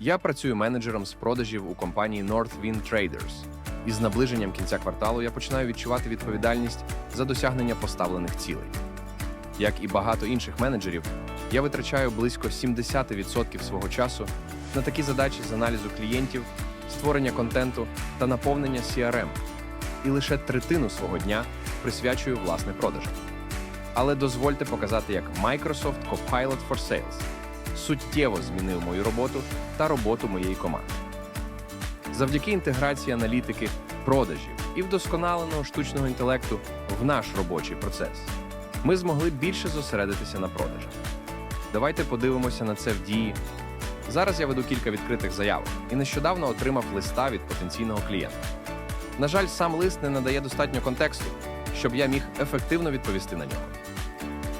Я працюю менеджером з продажів у компанії Northwind Traders. І з наближенням кінця кварталу я починаю відчувати відповідальність за досягнення поставлених цілей. Як і багато інших менеджерів, я витрачаю близько 70% свого часу на такі задачі з аналізу клієнтів, створення контенту та наповнення CRM. І лише третину свого дня присвячую власне продажам. Але дозвольте показати, як Microsoft Copilot for Sales суттєво змінив мою роботу та роботу моєї команди. Завдяки інтеграції аналітики, продажів і вдосконаленого штучного інтелекту в наш робочий процес, ми змогли більше зосередитися на продажах. Давайте подивимося на це в дії. Зараз я веду кілька відкритих заявок і нещодавно отримав листа від потенційного клієнта. На жаль, сам лист не надає достатньо контексту, щоб я міг ефективно відповісти на нього.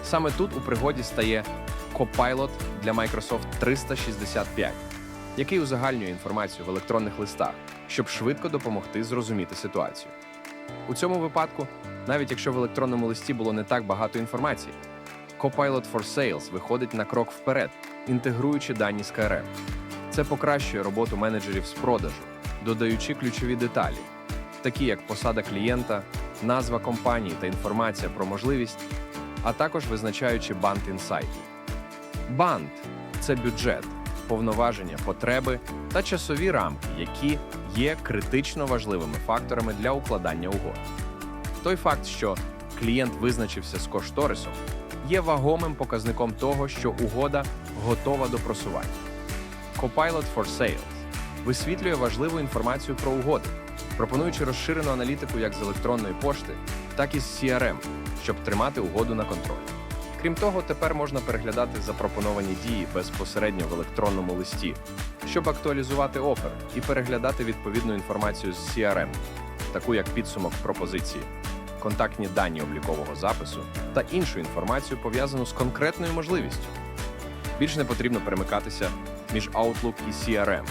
Саме тут у пригоді стає Copilot для Microsoft 365, який узагальнює інформацію в електронних листах, щоб швидко допомогти зрозуміти ситуацію. У цьому випадку, навіть якщо в електронному листі було не так багато інформації, Copilot for Sales виходить на крок вперед, інтегруючи дані з CRM. Це покращує роботу менеджерів з продажу, додаючи ключові деталі, такі як посада клієнта, назва компанії та інформація про можливість, а також визначаючи банд інсайтів. Банд це бюджет, повноваження, потреби та часові рамки, які є критично важливими факторами для укладання угод. Той факт, що клієнт визначився з кошторисом, є вагомим показником того, що угода готова до просування. Copilot for Sales висвітлює важливу інформацію про угоди, пропонуючи розширену аналітику як з електронної пошти, так і з CRM, щоб тримати угоду на контролі. Крім того, тепер можна переглядати запропоновані дії безпосередньо в електронному листі, щоб актуалізувати офер і переглядати відповідну інформацію з CRM, таку як підсумок пропозиції, контактні дані облікового запису та іншу інформацію, пов'язану з конкретною можливістю. Більш не потрібно перемикатися між Outlook і CRM.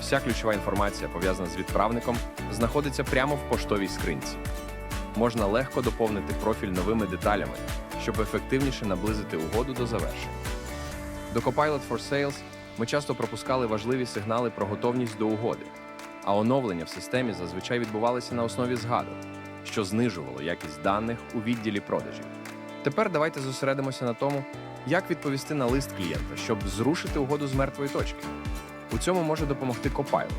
Вся ключова інформація, пов'язана з відправником, знаходиться прямо в поштовій скринці. Можна легко доповнити профіль новими деталями, щоб ефективніше наблизити угоду до завершення. До Copilot for Sales ми часто пропускали важливі сигнали про готовність до угоди, а оновлення в системі зазвичай відбувалися на основі згадок, що знижувало якість даних у відділі продажів. Тепер давайте зосередимося на тому, як відповісти на лист клієнта, щоб зрушити угоду з мертвої точки. У цьому може допомогти Copilot.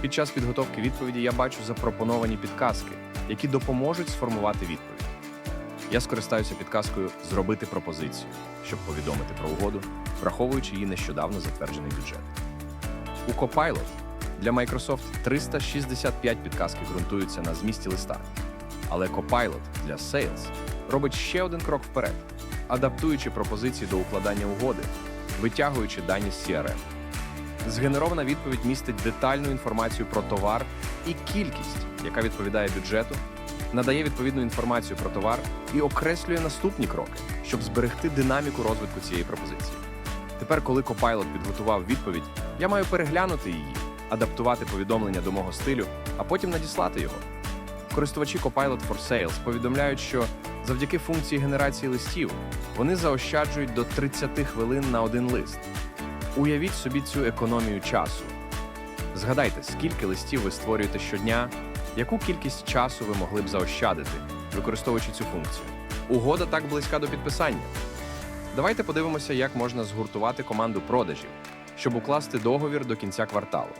Під час підготовки відповіді я бачу запропоновані підказки, які допоможуть сформувати відповідь. Я скористаюся підказкою Зробити пропозицію, щоб повідомити про угоду, враховуючи її нещодавно затверджений бюджет. У Copilot для Microsoft 365 підказки ґрунтуються на змісті листа. Але Copilot для Sales робить ще один крок вперед, адаптуючи пропозиції до укладання угоди, витягуючи дані з CRM. Згенерована відповідь містить детальну інформацію про товар і кількість, яка відповідає бюджету, надає відповідну інформацію про товар і окреслює наступні кроки, щоб зберегти динаміку розвитку цієї пропозиції. Тепер, коли Copilot підготував відповідь, я маю переглянути її, адаптувати повідомлення до мого стилю, а потім надіслати його. Користувачі Copilot for Sales повідомляють, що завдяки функції генерації листів вони заощаджують до 30 хвилин на один лист. Уявіть собі цю економію часу. Згадайте, скільки листів ви створюєте щодня, яку кількість часу ви могли б заощадити, використовуючи цю функцію. Угода так близька до підписання. Давайте подивимося, як можна згуртувати команду продажів, щоб укласти договір до кінця кварталу.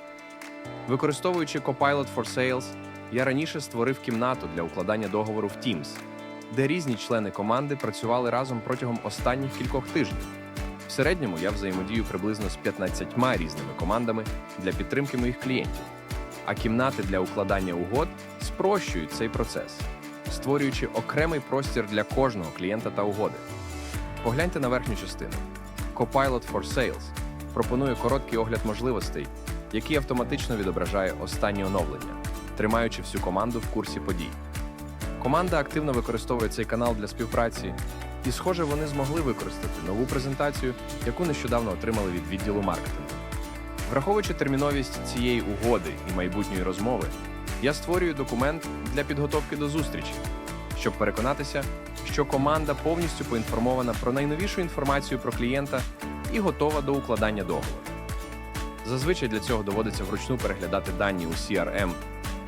Використовуючи Copilot for Sales, я раніше створив кімнату для укладання договору в Teams, де різні члени команди працювали разом протягом останніх кількох тижнів. В середньому я взаємодію приблизно з 15 різними командами для підтримки моїх клієнтів, а кімнати для укладання угод спрощують цей процес, створюючи окремий простір для кожного клієнта та угоди. Погляньте на верхню частину. Copilot for Sales пропонує короткий огляд можливостей, який автоматично відображає останні оновлення, тримаючи всю команду в курсі подій. Команда активно використовує цей канал для співпраці, і, схоже, вони змогли використати нову презентацію, яку нещодавно отримали від відділу маркетингу. Враховуючи терміновість цієї угоди і майбутньої розмови, я створюю документ для підготовки до зустрічі, щоб переконатися, що команда повністю поінформована про найновішу інформацію про клієнта і готова до укладання договору. Зазвичай для цього доводиться вручну переглядати дані у CRM,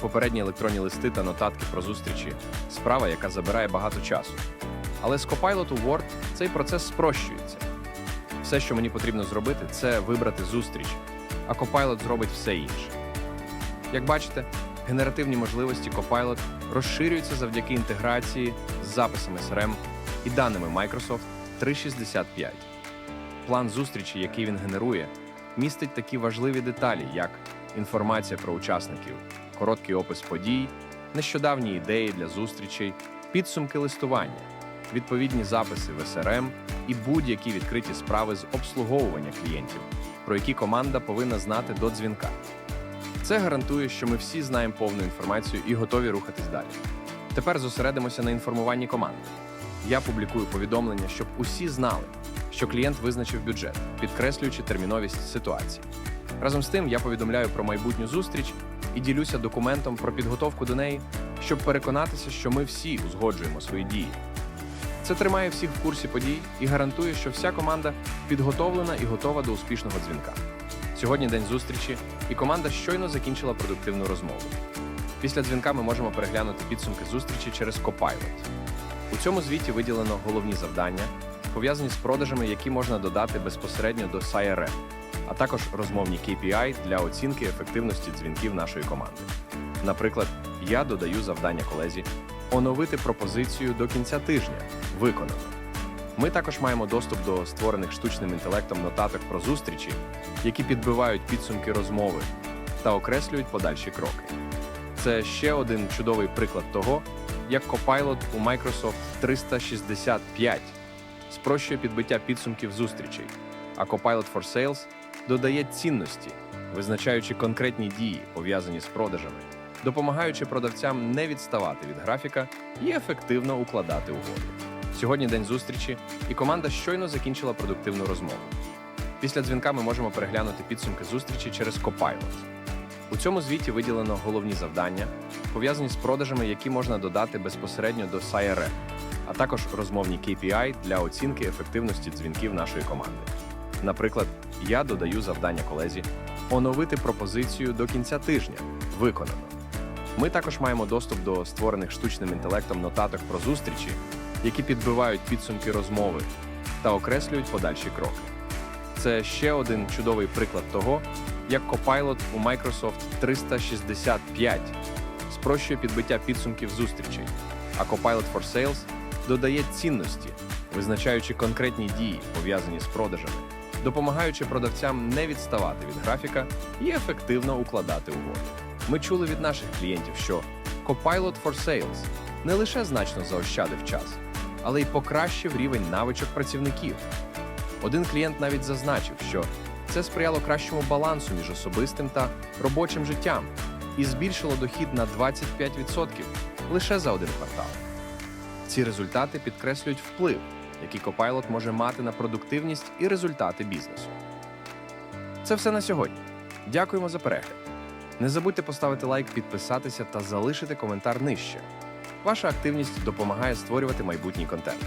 попередні електронні листи та нотатки про зустрічі, справа, яка забирає багато часу. Але з Copilot у Word цей процес спрощується. Все, що мені потрібно зробити, це вибрати зустріч, а Copilot зробить все інше. Як бачите, генеративні можливості Copilot розширюються завдяки інтеграції з записами SRM і даними Microsoft 365. План зустрічі, який він генерує, містить такі важливі деталі, як інформація про учасників, короткий опис подій, нещодавні ідеї для зустрічей, підсумки листування, відповідні записи в SRM і будь-які відкриті справи з обслуговування клієнтів, про які команда повинна знати до дзвінка. Це гарантує, що ми всі знаємо повну інформацію і готові рухатись далі. Тепер зосередимося на інформуванні команди. Я публікую повідомлення, щоб усі знали, що клієнт визначив бюджет, підкреслюючи терміновість ситуації. Разом з тим, я повідомляю про майбутню зустріч і ділюся документом про підготовку до неї, щоб переконатися, що ми всі узгоджуємо свої дії. Це тримає всіх в курсі подій і гарантує, що вся команда підготовлена і готова до успішного дзвінка. Сьогодні день зустрічі, і команда щойно закінчила продуктивну розмову. Після дзвінка ми можемо переглянути підсумки зустрічі через Copilot. У цьому звіті виділено головні завдання, пов'язані з продажами, які можна додати безпосередньо до CRM, а також розмовні KPI для оцінки ефективності дзвінків нашої команди. Наприклад, я додаю завдання колезі оновити пропозицію до кінця тижня. Виконано. Ми також маємо доступ до створених штучним інтелектом нотаток про зустрічі, які підбивають підсумки розмови та окреслюють подальші кроки. Це ще один чудовий приклад того, як Copilot у Microsoft 365 спрощує підбиття підсумків зустрічей, а Copilot for Sales додає цінності, визначаючи конкретні дії, пов'язані з продажами, допомагаючи продавцям не відставати від графіка і ефективно укладати угоди. Сьогодні день зустрічі, і команда щойно закінчила продуктивну розмову. Після дзвінка ми можемо переглянути підсумки зустрічі через Copilot. У цьому звіті виділено головні завдання, пов'язані з продажами, які можна додати безпосередньо до CRM, а також розмовні KPI для оцінки ефективності дзвінків нашої команди. Наприклад, я додаю завдання колезі оновити пропозицію до кінця тижня. Виконано. Ми також маємо доступ до створених штучним інтелектом нотаток про зустрічі, які підбивають підсумки розмови та окреслюють подальші кроки. Це ще один чудовий приклад того, як Copilot у Microsoft 365 спрощує підбиття підсумків зустрічей, а Copilot for Sales додає цінності, визначаючи конкретні дії, пов'язані з продажами, допомагаючи продавцям не відставати від графіка і ефективно укладати угоди. Ми чули від наших клієнтів, що Copilot for Sales не лише значно заощадив час, але й покращив рівень навичок працівників. Один клієнт навіть зазначив, що це сприяло кращому балансу між особистим та робочим життям і збільшило дохід на 25% лише за один квартал. Ці результати підкреслюють вплив, який Copilot може мати на продуктивність і результати бізнесу. Це все на сьогодні. Дякуємо за перегляд. Не забудьте поставити лайк, підписатися та залишити коментар нижче. Ваша активність допомагає створювати майбутній контент.